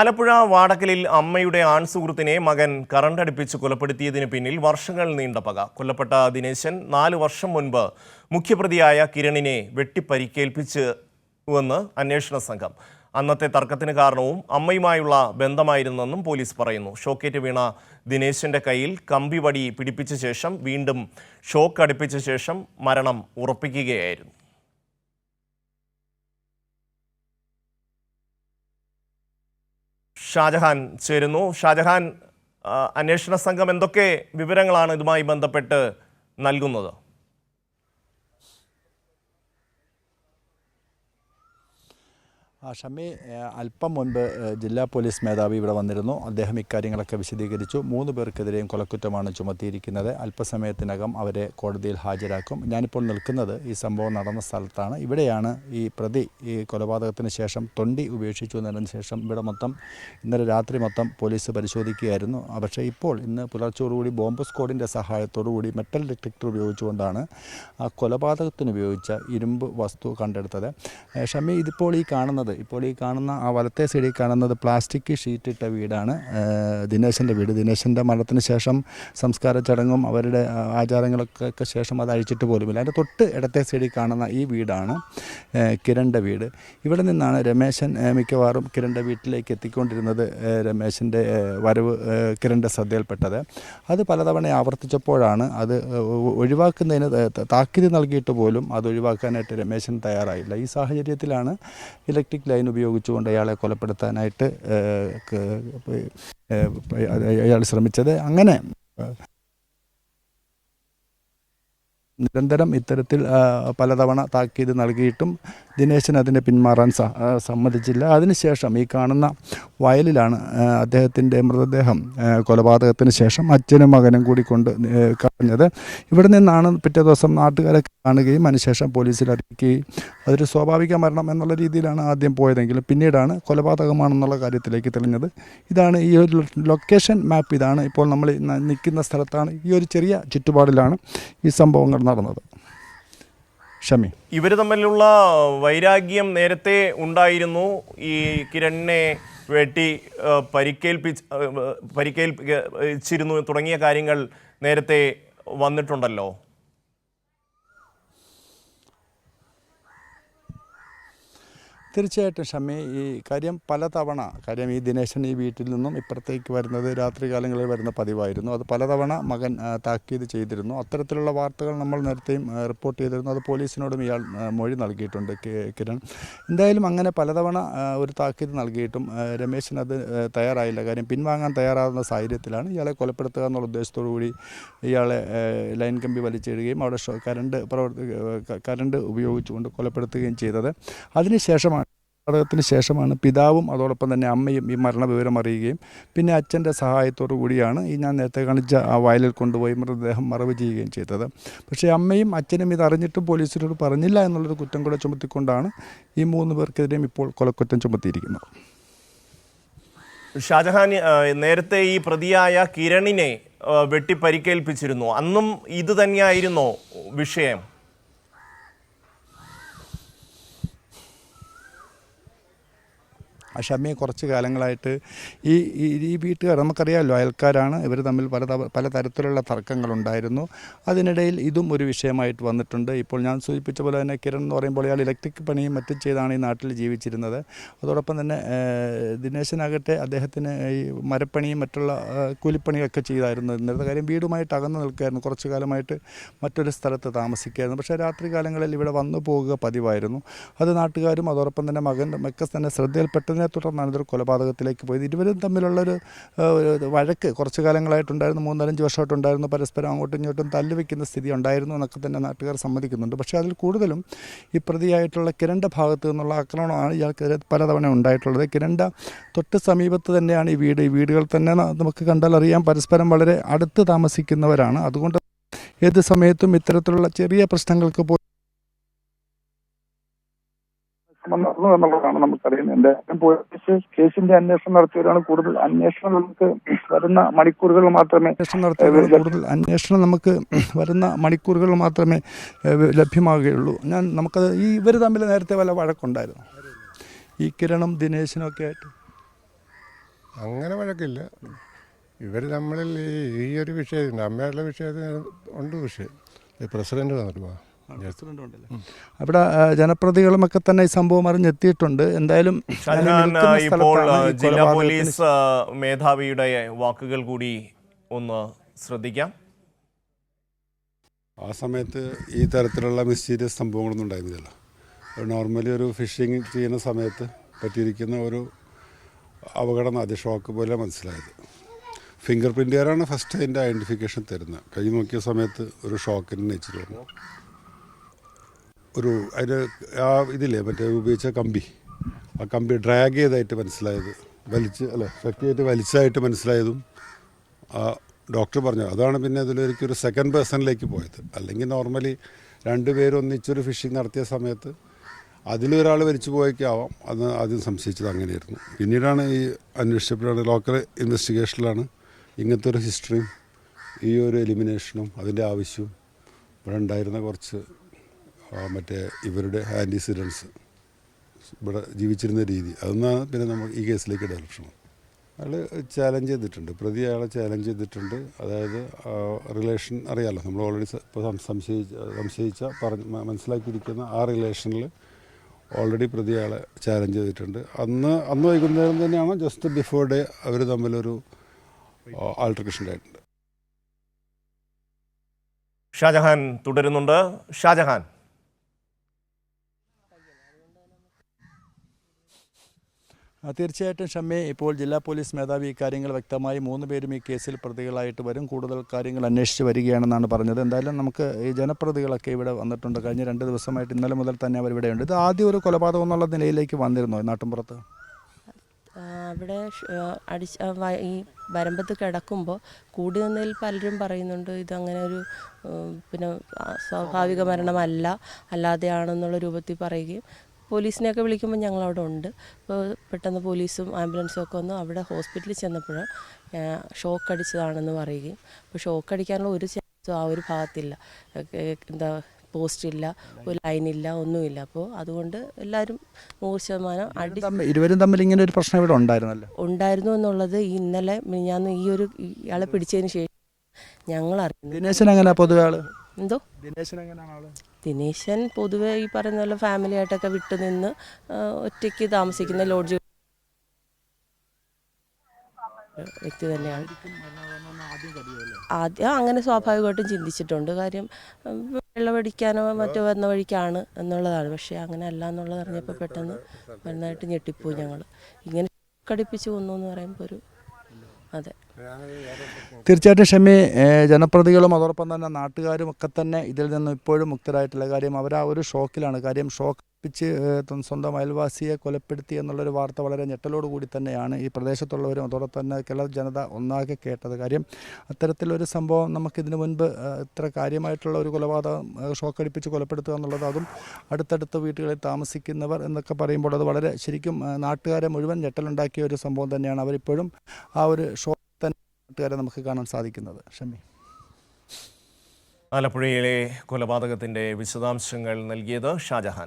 ആലപ്പുഴ വാടക്കലിൽ അമ്മയുടെ ആൺ സുഹൃത്തിനെ മകൻ കറണ്ടടിപ്പിച്ച് കൊലപ്പെടുത്തിയതിന് പിന്നിൽ വർഷങ്ങൾ നീണ്ട പക. കൊല്ലപ്പെട്ട ദിനേശൻ നാല് വർഷം മുൻപ് മുഖ്യപ്രതിയായ കിരണിനെ വെട്ടിപ്പരിക്കേൽപ്പിച്ചുവെന്ന് അന്വേഷണ സംഘം. അന്നത്തെ തർക്കത്തിന് കാരണവും അമ്മയുമായുള്ള ബന്ധമായിരുന്നെന്നും പോലീസ് പറയുന്നു. ഷോക്കേറ്റ് വീണ ദിനേശന്റെ കയ്യിൽ കമ്പിവടി പിടിപ്പിച്ച ശേഷം വീണ്ടും ഷോക്ക് അടുപ്പിച്ച ശേഷം മരണം ഉറപ്പിക്കുകയായിരുന്നു. ഷാജഹാൻ ചേരുന്നു. ഷാജഹാൻ അന്വേഷണ സംഘം എന്തൊക്കെ വിവരങ്ങളാണ് ഇതുമായി ബന്ധപ്പെട്ട് നൽകുന്നത്? ഷമി അല്പം മുൻപ് ജില്ലാ പോലീസ് മേധാവി ഇവിടെ വന്നിരുന്നു. അദ്ദേഹം ഇക്കാര്യങ്ങളൊക്കെ വിശദീകരിച്ചു. മൂന്ന് പേർക്കെതിരെയും കൊലക്കുറ്റമാണ് ചുമത്തിയിരിക്കുന്നത്. അല്പസമയത്തിനകം അവരെ കോടതിയിൽ ഹാജരാക്കും. ഞാനിപ്പോൾ നിൽക്കുന്നത് ഈ സംഭവം നടന്ന സ്ഥലത്താണ്. ഇവിടെയാണ് ഈ പ്രതി ഈ കൊലപാതകത്തിന് ശേഷം തൊണ്ടി ഉപേക്ഷിച്ചു എന്നതിന് ശേഷം ഇവിടെ മൊത്തം ഇന്നലെ രാത്രി മൊത്തം പോലീസ് പരിശോധിക്കുകയായിരുന്നു. പക്ഷേ ഇപ്പോൾ ഇന്ന് പുലർച്ചയോടുകൂടി ബോംബ് സ്ക്വാഡിന്റെ സഹായത്തോടുകൂടി മെറ്റൽ ഡിറ്റക്ടർ ഉപയോഗിച്ചുകൊണ്ടാണ് ആ കൊലപാതകത്തിന് ഉപയോഗിച്ച ഇരുമ്പ് വസ്തു കണ്ടെടുത്തത്. ഷമി ഇതിപ്പോൾ ഈ കാണുന്നത് ഇപ്പോൾ ഈ കാണുന്ന ആ വലത്തെ സൈഡിൽ കാണുന്നത് പ്ലാസ്റ്റിക് ഷീറ്റ് ഇട്ട വീടാണ്. ദിനേശന്റെ വീട്. ദിനേശന്റെ മരണത്തിന് ശേഷം സംസ്കാര ചടങ്ങും അവരുടെ ആചാരങ്ങളൊക്കെ ശേഷം അത് അഴിച്ചിട്ട് പോലുമില്ല. അതിന്റെ തൊട്ട് ഇടത്തെ സൈഡിൽ കാണുന്ന ഈ വീടാണ് കിരണ്ടെ വീട്. ഇവിടെ നിന്നാണ് രമേശൻ മിക്കവാറും കിരണിന്റെ വീട്ടിലേക്ക് എത്തിക്കൊണ്ടിരുന്നത് രമേശന്റെ വരവ് കിരണ്ടെ ശ്രദ്ധയിൽപ്പെട്ടത്. അത് പലതവണ ആവർത്തിച്ചപ്പോഴാണ് അത് ഒഴിവാക്കുന്നതിന് താക്കീത് നൽകിയിട്ട് പോലും അത് ഒഴിവാക്കാനായിട്ട് രമേശൻ തയ്യാറായില്ല. ഈ സാഹചര്യത്തിലാണ് ഇലക്ട്രിക് ലൈൻ ഉപയോഗിച്ചുകൊണ്ട് അയാളെ കൊലപ്പെടുത്താനായിട്ട് അയാൾ ശ്രമിച്ചത്. അങ്ങനെ നിരന്തരം ഇത്തരത്തിൽ പലതവണ താക്കീത് നൽകിയിട്ടും ദിനേശൻ അതിനെ പിന്മാറാൻ സമ്മതിച്ചില്ല. അതിനുശേഷം ഈ കാണുന്ന വയലിലാണ് അദ്ദേഹത്തിന്റെ മൃതദേഹം കൊലപാതകത്തിന് ശേഷം അച്ഛനും മകനും കൂടി കൊണ്ട് കളഞ്ഞത് ഇവിടെ നിന്നാണ് പിറ്റേ ദിവസം നാട്ടുകാരെ കാണുകയും അതിനുശേഷം പോലീസിൽ അറിയിക്കുകയും അതൊരു സ്വാഭാവിക മരണം എന്നുള്ള രീതിയിലാണ് ആദ്യം പോയതെങ്കിലും പിന്നീടാണ് കൊലപാതകമാണെന്നുള്ള കാര്യത്തിലേക്ക് തെളിഞ്ഞത്. ഇതാണ് ഈ ഒരു ലൊക്കേഷൻ മാപ്പ്. ഇതാണ് ഇപ്പോൾ നമ്മൾ നിൽക്കുന്ന സ്ഥലത്താണ് ഈ ഒരു ചെറിയ ചുറ്റുപാടിലാണ് ഈ സംഭവങ്ങൾ നടന്നത്. ഷമി. ഇവർ തമ്മിലുള്ള വൈരാഗ്യം നേരത്തെ ഉണ്ടായിരുന്നു. ഈ കിരണിനെ വെട്ടി പരിക്കേൽപ്പി പരിക്കേൽപ്പിച്ച് പരിക്കേൽപ്പിച്ചിരുന്നു തുടങ്ങിയ കാര്യങ്ങൾ നേരത്തെ വന്നിട്ടുണ്ടല്ലോ. തീർച്ചയായിട്ടും ഷമ്മി ഈ കാര്യം പലതവണ കാര്യം ഈ ദിനേശൻ ഈ വീട്ടിൽ നിന്നും ഇപ്പുറത്തേക്ക് വരുന്നത് രാത്രി കാലങ്ങളിൽ വരുന്ന പതിവായിരുന്നു. അത് പലതവണ മകൻ താക്കീത് ചെയ്തിരുന്നു. അത്തരത്തിലുള്ള വാർത്തകൾ നമ്മൾ നേരത്തെയും റിപ്പോർട്ട് ചെയ്തിരുന്നു. അത് പോലീസിനോടും ഇയാൾ മൊഴി നൽകിയിട്ടുണ്ട് കിരൺ. എന്തായാലും അങ്ങനെ പലതവണ ഒരു താക്കീത് നൽകിയിട്ടും രമേശിന് അത് തയ്യാറായില്ല. കാര്യം പിൻവാങ്ങാൻ തയ്യാറാകുന്ന സാഹചര്യത്തിലാണ് ഇയാളെ കൊലപ്പെടുത്തുക എന്നുള്ള ഉദ്ദേശത്തോടു കൂടി ഇയാളെ ലൈൻ കമ്പി വലിച്ചിടുകയും അവിടെ കരണ്ട് പ്രവർത്തി കരണ്ട് ഉപയോഗിച്ചുകൊണ്ട് കൊലപ്പെടുത്തുകയും ചെയ്തത്. അതിനുശേഷമാണ് കൊലപാതകത്തിന് ശേഷമാണ് പിതാവും അതോടൊപ്പം തന്നെ അമ്മയും ഈ മരണവിവരം അറിയുകയും. പിന്നെ അച്ഛന്റെ സഹായത്തോടു കൂടിയാണ് ഈ ഞാൻ നേരത്തെ കാണിച്ച ആ വയലിൽ കൊണ്ടുപോയി മൃതദേഹം മറവ് ചെയ്യുകയും ചെയ്തത്. പക്ഷേ അമ്മയും അച്ഛനും ഇത് അറിഞ്ഞിട്ടും പോലീസിനോട് പറഞ്ഞില്ല എന്നുള്ളൊരു കുറ്റം കൂടെ ചുമത്തിക്കൊണ്ടാണ് ഈ മൂന്ന് പേർക്കെതിരെയും ഇപ്പോൾ കൊലക്കുറ്റം ചുമത്തിയിരിക്കുന്നത്. ഷാജഹാൻ നേരത്തെ ഈ പ്രതിയായ കിരണിനെ വെട്ടി പരിക്കേൽപ്പിച്ചിരുന്നു അന്നും ഇത് തന്നെയായിരുന്നോ വിഷയം? ഷമ്മിയെ കുറച്ച് കാലങ്ങളായിട്ട് ഈ ഈ വീട്ടുകാർ നമുക്കറിയാമല്ലോ അയൽക്കാരാണ്. ഇവർ തമ്മിൽ പല പല തരത്തിലുള്ള തർക്കങ്ങളുണ്ടായിരുന്നു. അതിനിടയിൽ ഇതും ഒരു വിഷയമായിട്ട് വന്നിട്ടുണ്ട്. ഇപ്പോൾ ഞാൻ സൂചിപ്പിച്ച പോലെ തന്നെ കിരൺ എന്ന് പറയുമ്പോൾ ഇയാൾ ഇലക്ട്രിക് പണിയും മറ്റും ചെയ്താണ് ഈ നാട്ടിൽ ജീവിച്ചിരുന്നത്. അതോടൊപ്പം തന്നെ ദിനേശനാകട്ടെ അദ്ദേഹത്തിന് ഈ മരപ്പണിയും മറ്റുള്ള കൂലിപ്പണിയൊക്കെ ചെയ്തായിരുന്നു. ഇന്നത്തെ കാര്യം വീടുമായിട്ട് അകന്നു നിൽക്കുകയായിരുന്നു. കുറച്ചു കാലമായിട്ട് മറ്റൊരു സ്ഥലത്ത് താമസിക്കുകയായിരുന്നു. പക്ഷേ രാത്രി കാലങ്ങളിൽ ഇവിടെ വന്നു പോകുക പതിവായിരുന്നു. അത് നാട്ടുകാരും അതോടൊപ്പം തന്നെ മകൻ ഒക്കെ തന്നെ ശ്രദ്ധയിൽപ്പെട്ടതിനെ തുടർന്നാണ് ഇതൊരു കൊലപാതകത്തിലേക്ക് പോയത്. ഇരുവരും തമ്മിലുള്ളൊരു വഴക്ക് കുറച്ച് കാലങ്ങളായിട്ടുണ്ടായിരുന്നു. മൂന്നാലഞ്ച് വർഷമായിട്ടുണ്ടായിരുന്നു. പരസ്പരം അങ്ങോട്ടും ഇങ്ങോട്ടും തല്ലുവെക്കുന്ന സ്ഥിതി ഉണ്ടായിരുന്നു എന്നൊക്കെ തന്നെ നാട്ടുകാർ സമ്മതിക്കുന്നുണ്ട്. പക്ഷേ അതിൽ കൂടുതലും ഈ പ്രതിയായിട്ടുള്ള കിരണ്ട ഭാഗത്തു നിന്നുള്ള ആക്രമണമാണ് ഇയാൾക്കെതിരെ പലതവണ ഉണ്ടായിട്ടുള്ളത്. കിരണ്ട തൊട്ട് സമീപത്ത് തന്നെയാണ് ഈ വീട്. ഈ വീടുകൾ തന്നെ നമുക്ക് കണ്ടാൽ അറിയാം. പരസ്പരം വളരെ അടുത്ത് താമസിക്കുന്നവരാണ്. അതുകൊണ്ട് ഏത് സമയത്തും ഇത്തരത്തിലുള്ള ചെറിയ പ്രശ്നങ്ങൾക്ക് നടന്നു എന്നുള്ളതാണ് നമുക്കറിയുന്നത്. പോലീസ് കേസിന്റെ അന്വേഷണം നടത്തിയവരാണ് കൂടുതൽ. അന്വേഷണം നമുക്ക് വരുന്ന മണിക്കൂറുകൾ മാത്രമേ അന്വേഷണം കൂടുതൽ. അന്വേഷണം നമുക്ക് വരുന്ന മണിക്കൂറുകൾ മാത്രമേ ലഭ്യമാകുകയുള്ളൂ. ഞാൻ നമുക്കത് ഈ ഇവർ തമ്മിൽ നേരത്തെ വല്ല വഴക്കുണ്ടായിരുന്നു? ഈ കിരണും ദിനേശനും ഒക്കെ ആയിട്ട്? അങ്ങനെ വഴക്കില്ല. ഇവർ തമ്മിൽ ഈ ഈ ഒരു വിഷയത്തിന് അമ്മയുടെ വിഷയത്തിന് ഉണ്ട് വിഷയം. ഈ പ്രസിഡന്റ് വന്നിട്ട് അവിടെ ജനപ്രതികളും ഒക്കെ തന്നെ ഈ സംഭവം അറിഞ്ഞെത്തിയിട്ടുണ്ട്. എന്തായാലും ഇപ്പോൾ ജില്ലാ പോലീസ് മേധാവിയുടെ വാക്കുകൾ കൂടി ഒന്ന് ശ്രദ്ധിക്കാം. ആ സമയത്ത് ഈ തരത്തിലുള്ള മിസ്റ്റീരിയസ് സംഭവങ്ങളൊന്നും ഉണ്ടായിരുന്നില്ല നോർമലി ഒരു ഫിഷിങ് ചെയ്യുന്ന സമയത്ത് പറ്റിയിരിക്കുന്ന ഒരു അപകടം അതിഷോക്ക് ഷോക്ക് പോലെ മനസ്സിലായത്. ഫിംഗർ പ്രിന്റുകാരാണ് ഫസ്റ്റ് അതിന്റെ ഐഡന്റിഫിക്കേഷൻ തരുന്നത്. കൈ നോക്കിയ സമയത്ത് ഒരു ഷോക്കിന് വന്നു. ഒരു അതിന് ആ ഇതില്ലേ മറ്റേ ഉപയോഗിച്ച കമ്പി. ആ കമ്പി ഡ്രാഗ് ചെയ്തായിട്ട് മനസ്സിലായത്. വലിച്ച് അല്ല ശക്തിയായിട്ട് വലിച്ചതായിട്ട് മനസ്സിലായതും ആ ഡോക്ടർ പറഞ്ഞു. അതാണ് പിന്നെ അതിലൊരിക്കൽ ഒരു സെക്കൻഡ് പേഴ്സണിലേക്ക് പോയത്. അല്ലെങ്കിൽ നോർമലി രണ്ടുപേരും ഒന്നിച്ചൊരു ഫിഷിംഗ് നടത്തിയ സമയത്ത് അതിലൊരാൾ വലിച്ചു പോയേക്കാവാം അത് ആദ്യം സംശയിച്ചത് അങ്ങനെയായിരുന്നു. പിന്നീടാണ് ഈ അന്വേഷിച്ചപ്പോഴാണ് ലോക്കൽ ഇൻവെസ്റ്റിഗേഷനിലാണ് ഇങ്ങനത്തെ ഒരു ഹിസ്റ്ററിയും ഈ ഒരു എലിമിനേഷനും അതിന്റെ ആവശ്യവും. ഇവിടെ ഉണ്ടായിരുന്ന കുറച്ച് മറ്റേ ഇവരുടെ ആന്റിസിഡൻസ് ഇവിടെ ജീവിച്ചിരുന്ന രീതി. അതൊന്നാണ് പിന്നെ നമ്മൾ ഈ കേസിലേക്ക് ഡയറക്ഷൻ അയാൾ ചാലഞ്ച് ചെയ്തിട്ടുണ്ട്. പ്രതി അയാളെ ചാലഞ്ച് ചെയ്തിട്ടുണ്ട്. അതായത് റിലേഷൻ അറിയാമല്ലോ നമ്മൾ ഓൾറെഡി ഇപ്പോൾ സംശയിച്ച സംശയിച്ച പറഞ്ഞ് മനസ്സിലാക്കിയിരിക്കുന്ന ആ റിലേഷനിൽ ഓൾറെഡി പ്രതി അയാളെ ചാലഞ്ച് ചെയ്തിട്ടുണ്ട്. അന്ന് അന്ന് വൈകുന്നേരം തന്നെയാണ്? ജസ്റ്റ് ബിഫോർ ഡേ അവർ തമ്മിലൊരു ആൾട്രേഷൻ ഉണ്ടായിട്ടുണ്ട്. ഷാജഹാൻ തുടരുന്നുണ്ട്. ഷാജഹാൻ. തീർച്ചയായിട്ടും ഷമ്മി ഇപ്പോൾ ജില്ലാ പോലീസ് മേധാവി ഇക്കാര്യങ്ങൾ വ്യക്തമായി മൂന്ന് പേരും ഈ കേസിൽ പ്രതികളായിട്ട് വരും. കൂടുതൽ കാര്യങ്ങൾ അന്വേഷിച്ച് വരികയാണെന്നാണ് പറഞ്ഞത്. എന്തായാലും നമുക്ക് ഈ ജനപ്രതികളൊക്കെ ഇവിടെ വന്നിട്ടുണ്ട്. കഴിഞ്ഞ രണ്ട് ദിവസമായിട്ട് ഇന്നലെ മുതൽ തന്നെ അവർ ഇവിടെയുണ്ട് ഇത് ആദ്യം ഒരു കൊലപാതകം എന്നുള്ള നിലയിലേക്ക് വന്നിരുന്നോ നാട്ടിൻപുറത്ത്? അവിടെ അടി ഈ വരമ്പത്ത് കിടക്കുമ്പോൾ കൂടി നിന്നതിൽ പലരും പറയുന്നുണ്ട് ഇതങ്ങനെ ഒരു പിന്നെ സ്വാഭാവിക മരണമല്ല അല്ലാതെയാണെന്നുള്ള രൂപത്തിൽ പറയുകയും പോലീസിനെയൊക്കെ വിളിക്കുമ്പോൾ ഞങ്ങൾ അവിടെ ഉണ്ട്. അപ്പോൾ പെട്ടെന്ന് പോലീസും ആംബുലൻസും ഒക്കെ വന്ന് അവിടെ ഹോസ്പിറ്റലിൽ ചെന്നപ്പോൾ ഷോക്ക് അടിച്ചതാണെന്ന് പറയുകയും. അപ്പോൾ ഷോക്ക് അടിക്കാനുള്ള ഒരു ചാൻസും ആ ഒരു ഭാഗത്തില്ല. എന്താ പോസ്റ്റ് ഇല്ല ഒരു ലൈനില്ല ഒന്നുമില്ല. അപ്പോൾ അതുകൊണ്ട് എല്ലാവരും നൂറ് ശതമാനം അടി ഇരുവരും തമ്മിൽ ഇങ്ങനെ ഒരു പ്രശ്നം ഇവിടെ ഉണ്ടായിരുന്നല്ലോ? ഉണ്ടായിരുന്നു എന്നുള്ളത് ഇന്നലെ ഞാൻ ഈ ഒരു ഇയാളെ പിടിച്ചതിന് ശേഷം ഞങ്ങൾ അറിയുന്നു ദിനേശൻ അങ്ങനെ പൊതുവെ എന്തോ? ദിനേശൻ പൊതുവെ ഈ പറയുന്ന പോലെ ഫാമിലി ആയിട്ടൊക്കെ വിട്ടുനിന്ന് ഒറ്റയ്ക്ക് താമസിക്കുന്ന ലോഡ്ജ് വ്യക്തി തന്നെയാണ്. ആദ്യം അങ്ങനെ സ്വാഭാവികമായിട്ടും ചിന്തിച്ചിട്ടുണ്ട്. കാര്യം വെള്ളമടിക്കാനോ മറ്റോ വന്ന വഴിക്കാണ് എന്നുള്ളതാണ്. പക്ഷേ അങ്ങനെ അല്ല എന്നുള്ളത് അറിഞ്ഞപ്പോൾ പെട്ടെന്ന് നന്നായിട്ട് ഞെട്ടിപ്പോയി ഞങ്ങൾ ഇങ്ങനെ കടിപ്പിച്ച് കൊന്നു എന്ന് പറയുമ്പോൾ ഒരു അതെ. തീർച്ചയായിട്ടും ഷമി ജനപ്രതികളും അതോടൊപ്പം തന്നെ നാട്ടുകാരും ഒക്കെ തന്നെ ഇതിൽ നിന്ന് ഇപ്പോഴും മുക്തരായിട്ടില്ല കാര്യം അവർ ആ ഒരു ഷോക്കിലാണ്. കാര്യം ഷോക്ക് പിച്ച് സ്വന്തം അയൽവാസിയെ കൊലപ്പെടുത്തി എന്നുള്ളൊരു വാർത്ത വളരെ ഞെട്ടലോടുകൂടി തന്നെയാണ് ഈ പ്രദേശത്തുള്ളവരും അതോടൊപ്പം തന്നെ കേരള ജനത ഒന്നാകെ കേട്ടത്. കാര്യം അത്തരത്തിലൊരു സംഭവം നമുക്കിതിനു മുൻപ് ഇത്ര കാര്യമായിട്ടുള്ള ഒരു കൊലപാതകം ഷോക്ക് ഷോക്കടിപ്പിച്ച് കൊലപ്പെടുത്തുക എന്നുള്ളത് അതും അടുത്തടുത്ത വീടുകളിൽ താമസിക്കുന്നവർ എന്നൊക്കെ പറയുമ്പോൾ അത് വളരെ ശരിക്കും നാട്ടുകാരെ മുഴുവൻ ഞെട്ടലുണ്ടാക്കിയ ഒരു സംഭവം തന്നെയാണ്. അവരിപ്പോഴും ആ ഒരു ഷോ തന്നെ നാട്ടുകാരെ നമുക്ക് കാണാൻ സാധിക്കുന്നത്. ഷമി. ആലപ്പുഴയിലെ കൊലപാതകത്തിന്റെ വിശദാംശങ്ങൾ നൽകിയത് ഷാജഹാൻ.